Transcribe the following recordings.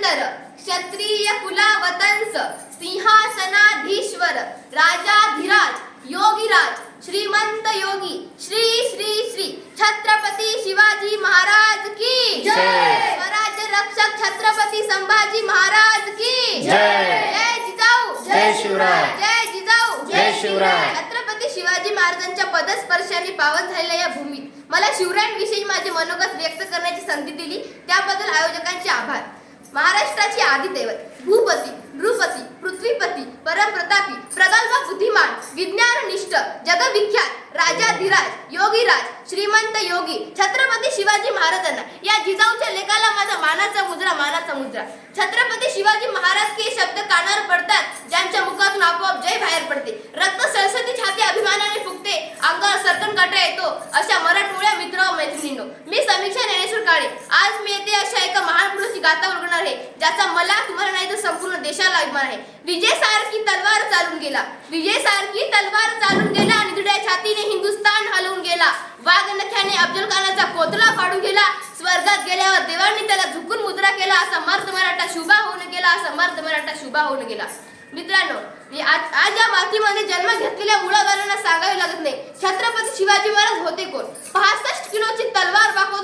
पुरंदर क्षत्रिय कुलावतंस सिंहासनाधीश्वर राजाधिराज योगीराज श्रीमंत योगी श्री श्री श्री छत्रपती शिवाजी महाराज की जय. स्वराज्य रक्षक छत्रपती संभाजी महाराज की जय. जय जिजाऊ जय शिवराय. जय जिजाऊ जय शिवराय. छत्रपती शिवाजी महाराजांच्या पदस्पर्शाने पावन झालेल्या या भूमीत मला शिवरायांविषयी माझे मनोगत व्यक्त करण्याची संधी दिली त्याबद्दल आयोजकांचे आभार महाराष्ट्राची आदिदैवत भूपती नृपती पृथ्वीपती परमप्रतापी प्रगल्भ बुद्धिमान विज्ञाननिष्ठ जगविख्यात राजाधिराज योगीराज श्रीमंत योगी छत्रपती शिवाजी महाराजांना. या जिजाऊच्या लेखाला माझा मानाचा मुद्रा मानाचा मुद्रा छत्रपती शिवाजी महाराज के शब्द कानावर पडतात ज्यांच्या मुखातून आपोआप जय बाहेर पडते. रक्त सळसळती छाती अभिमानाने फुगते अंगावर सरकन काटा येतो अशा मराठमोळ्या मित्र मैत्रिणींनो. मी समीक्षा ज्ञानेश्वर काळे आज मी येथे अशा एका महान पुरुषाची गाथा उलगणार आहे ज्याचा मला तुम्हाला नाही तर संपूर्ण देशाला अभिमान आहे. विजय सारखी तलवार चालून गेला. विजय सारखी तलवार चालून गेला आणि दृढ्या छातीने हिंदुस्थान हलवून गेला. वाघ नख्याने अफजल खानाचा कोतला फाडून गेला. स्वर्गात गेल्यावर देवांनी त्याला झुकून मुद्रा केला. असा मर्द मराठा शुभा होऊन गेला. असा मर्द मराठा शुभा होऊन गेला. मित्रांनो मी आज आज या मातीमध्ये जन्म घेतलेल्या मुळागारांना सांगावे लागत नाही. छत्रपती शिवाजी महाराज होते कोण? पासष्ट किलोची तलवार वाकवून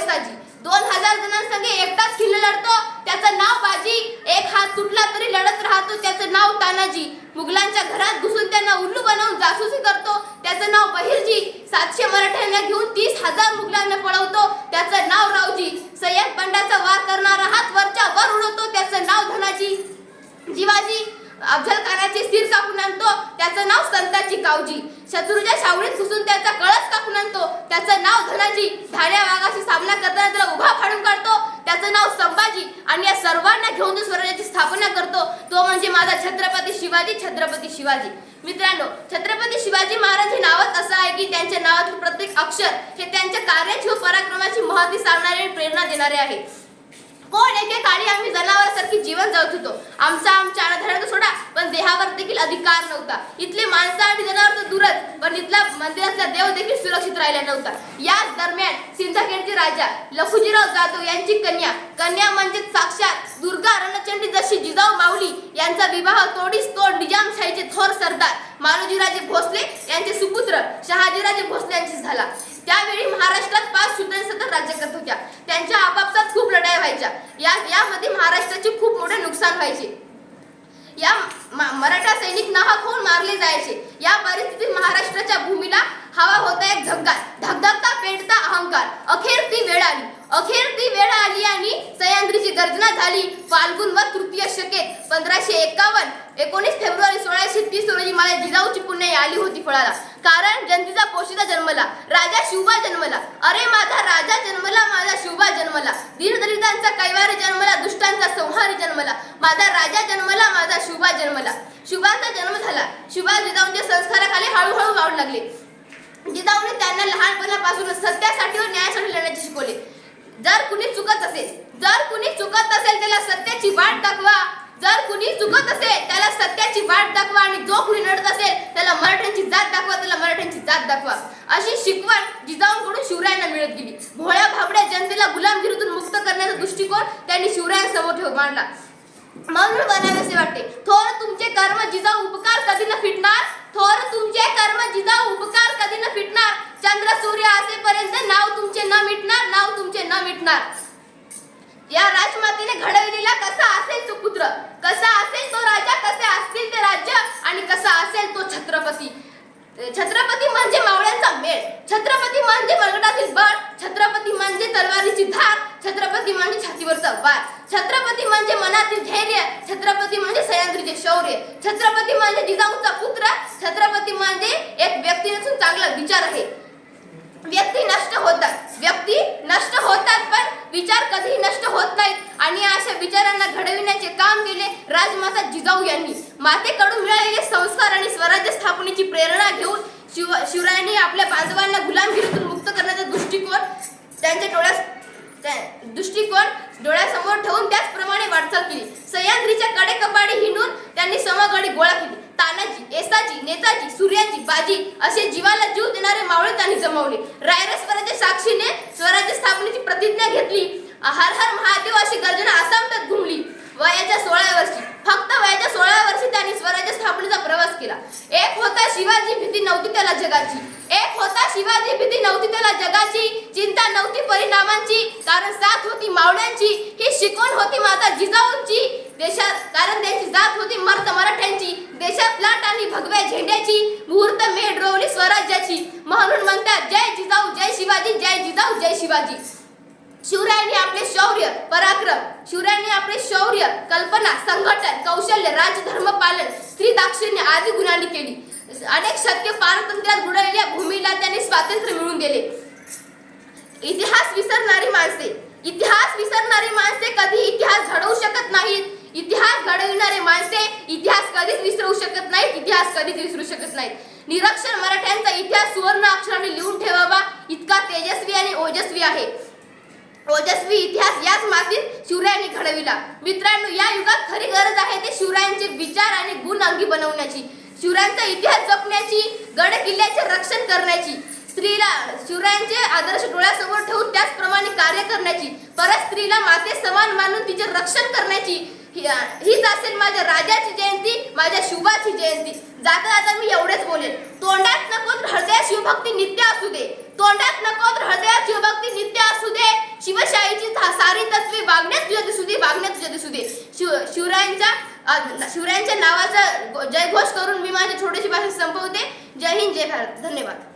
साजी दोन हजार जणांसंगे एकटाच खिल्ल लढतो. त्याचं नाव बाजी. एक हात तुटला तरी लढत राहतो. त्याचं नाव तानाजी. मुघलांच्या घरात घुसून त्यांना उल्लू बनवून जासूसी करतो. त्याचं नाव बहिर्जी. सातशे मराठ्यांना घेऊन तीस हजार मुघलांना पळवतो. त्याचं नाव रावजी. सय्यद बंडाचा वार करणारा हात वरच्या वर उडवतो. त्याचं नाव धनाजी. जिवाजी अफजल खानाचे सिर कापून आणतो त्याचं नाव संताची कावजी. शत्रूच्या शावळीत सुसून त्याचा कळस कापून आणतो त्याचं नाव धनाजी. धाड्या वाघाशी सामना करताना त्याला उभा फाडून काढतो त्याचं नाव संभाजी. आणि या सर्वांना घेऊन तो स्वराज्याची स्थापना करतो. तो म्हणजे माझा छत्रपती शिवाजी छत्रपती शिवाजी. मित्रांनो छत्रपती शिवाजी महाराज हे नावच असं आहे की त्यांच्या नावातील प्रत्येक अक्षर हे त्यांच्या कार्याची व पराक्रमाची महती सांगणारे आणि प्रेरणा देणारे आहे. कोण एके काळी आम्ही जनावरांसारखी जीवन जगत होतो? आमचा आमच्या अनाधारात सोडा पण देहावर देखील अधिकार नव्हता. इथले माणसं आणि जनावर तर दूरच पण इथला मंदिरातला देव देखील सुरक्षित राहिला नव्हता. याच दरम्यान सिंदखेडचे राजा लखुजीराव जाधव यांची कन्या कन्या म्हणजे साक्षात दुर्गा रणचंडी जशी जिजाऊ माऊली यांचा विवाह तोडीस तोड निजामशाहीचे थोर सरदार मानुजीराजे भोसले यांचे सुपुत्र शहाजीराजे भोसले यांची झाला. त्यावेळी महाराष्ट्रात पाच सुलतान सतत राज्य करत होत्या. त्यांच्या आपापसात खूप लढाई व्हायच्या. या यामध्ये महाराष्ट्राचे खूप मोठे नुकसान व्हायचे. या मराठा सैनिक नाहक होऊन मारले जायचे. या परिस्थितीत महाराष्ट्राच्या भूमीला हवा होता एक धक्कात धगधगता पेटता अहंकार. अखेर ती वेळ आली. अखेर ती वेळ आली आणि सह्याद्रीची गर्जना झाली. फाल्गुन व तृतीय शकेत पंधराशे एकावन्न एकोणीस फेब्रुवारी सोळाशे तीस रोजी माझ्या जिजाऊची पुण्य आली होती फळाला. कारण जनतेचा पोशिदा जन्मला राजा शिवबा जन्मला. अरे माझा राजा जन्मला माझा शिवबा जन्मला. दीनदलितांचा कैवारी जन्मला दुष्टांचा संहारी जन्मला. माझा राजा जन्मला माझा शिवबा जन्मला. शिवाचा जन्म झाला. शिवा जिजाऊंच्या संस्काराखाली हळूहळू वाढू लागले. जिजाऊने त्यांना लहानपणापासून सत्यासाठी व न्यायासाठी लढण्याचे शिकवले. जर कुणी चुकत असेल जर कुणी चुकत असेल त्याला सत्याची वाट दाखवा. जर कुणी चुकत असेल त्याला सत्याची वाट दाखवा आणि जो कुणी लढत असेल त्याला मराठ्यांची जात दाखवा त्याला मराठ्यांची जात दाखवा. अशी शिकवण जिजाऊंकडून शिवरायांना मिळत गेली. भोळ्या भाबड्या जनतेला गुलामगिरीतून मुक्त करण्याचा दृष्टिकोन त्यांनी शिवरायांसमोर ठेव मांडला. म्हणून बनावेसे वाटते. थोर तुमचे कर्म जिजाऊ उपकार कधी न फिटणार? थोर तुमचे कर्म जिजाऊ उपकार कधी न फिटणार? चंद्र सूर्य असेपर्यंत नाव तुमचे न मिटणार नाव तुमचे न मिटणार. या राजमातेने घडविलेला कसा असेल तो पुत्र? कसा असेल तो राजा? कसे असतील ते राज्य? आणि कसा असेल तो छत्रपती? छत्रपती म्हणजे मावळ्यांचा मेळ. छत्रपती म्हणजे मरगडातील बळ. छत्रपती म्हणजे तलवारीची धार छत्रपती म्हणजे छातीवरचा वार. छत्रपती म्हणजे मनातील धैर्य. छत्रपती म्हणजे सह्याद्रीचे शौर्य. छत्रपती म्हणजे जिजाऊचा पुत्र. छत्रपती म्हणजे एक व्यक्ती नसून चांगला विचार आहे. व्यक्ती नष्ट होतात. व्यक्ती नष्ट होतात पण विचार कधीही नष्ट होत नाहीत. आणि अशा विचारांना घडविण्याचे काम केले राजमाता जिजाऊ यांनी. मातेकडून मिळालेले संस्कार आणि स्वराज्य स्थापनेची प्रेरणा घेऊन शिव शिवरायांनी आपल्या बांधवांना गुलामगिरीतून मुक्त करण्याचा दृष्टिकोन त्यांच्या डोळ्यास त्या- दृष्टिकोन डोळ्यासमोर ठेवून त्याचप्रमाणे वाटचाल केली. सह्याद्रीच्या कडे कपाडी हिंडून त्यांनी समगडी गोळा केली. तानाजी एसाजी नेताजी सूर्याजी बाजी असे जीवाला जीव देणारे मावळे त्यांनी जमवले. रायरसवराच्या साक्षीने स्वराज्य स्थापनेची प्रतिज्ञा घेतली. हर हर महादेव अशी गर्जना आसाम घुमली. वयाच्या सोळाव्या वर्षी फक्त वयाच्या सोळाव्या वर्षी त्यांनी स्वराज्य स्थापनेचा प्रवास केला. एक होता शिवाजी भीती नव्हती त्याला जगाची. एक होता शिवाजी भीती नव्हती त्याला जगाची. चिंता नव्हती परिणामांची. कारण साथ होती मावळ्यांची. ही शिकवण होती माता जिजाऊंची. देशात कारण त्यांची जात होती मर्द मराठ्यांची. देशात लाट आणि भगव्या झेंड्याची. मुहूर्त मेढ रोवली स्वराज्याची. म्हणून म्हणतात जय जिजाऊ जय शिवाजी जय जिजाऊ जय शिवाजी. शिवरायांनी आपले शौर्य पराक्रम शिवरायांनी आपले शौर्य कल्पना संघटन कौशल्य राजधर्म पालन स्त्री दाक्षिण्य आदी गुणांनी केली. अनेक शतके पारतंत्र्यात बुडलेल्या भूमीला त्यांनी स्वातंत्र्य मिळवून दिले. इतिहास विसरणारी माणसे. इतिहास विसरणारी माणसे कधी इतिहास घडवू शकत नाहीत. इतिहास घडविणारे माणसे इतिहास कधीच विसरू शकत नाहीत इतिहास कधीच विसरू शकत नाहीत. निरक्षर मराठ्यांचा इतिहास सुवर्ण अक्षराने लिहून ठेवावा इतका तेजस्वी आणि ओजस्वी आहे. ओजस्वी इतिहास याच मातीत शिवरायांनी घडविला. मित्रांनो या युगात खरी गरज आहे ते शिवरायांचे विचार आणि गुण अंगी बनवण्याची. शिवरायांचा इतिहास जपण्याची गड किल्ल्याचे रक्षण करण्याची. स्त्रीला शिवरायांचे आदर्श डोळ्यासमोर ठेवून त्याचप्रमाणे कार्य करण्याची. परत स्त्रीला माते समान मानून तिचे रक्षण करण्याची. हीच असेल माझ्या राजाची जयंती माझ्या शिवाची जयंती. जाता जाता मी एवढेच बोलेन तोंडात नको तर हृदयात शिवभक्ती नित्य असू दे. तोंडात नको तर हृदयात शिवभक्ती नित्य असू दे. शिवशाहीची सारी तत्वे वागण्यात तुझ्या दिसू दे वागण्यात तुझ्या दिसू दे. शिव शिवरायांच्या शिवरायांच्या नावाचा जयघोष करून मी माझी छोटीशी भाषण संपवते. जय हिंद जय भारत. धन्यवाद.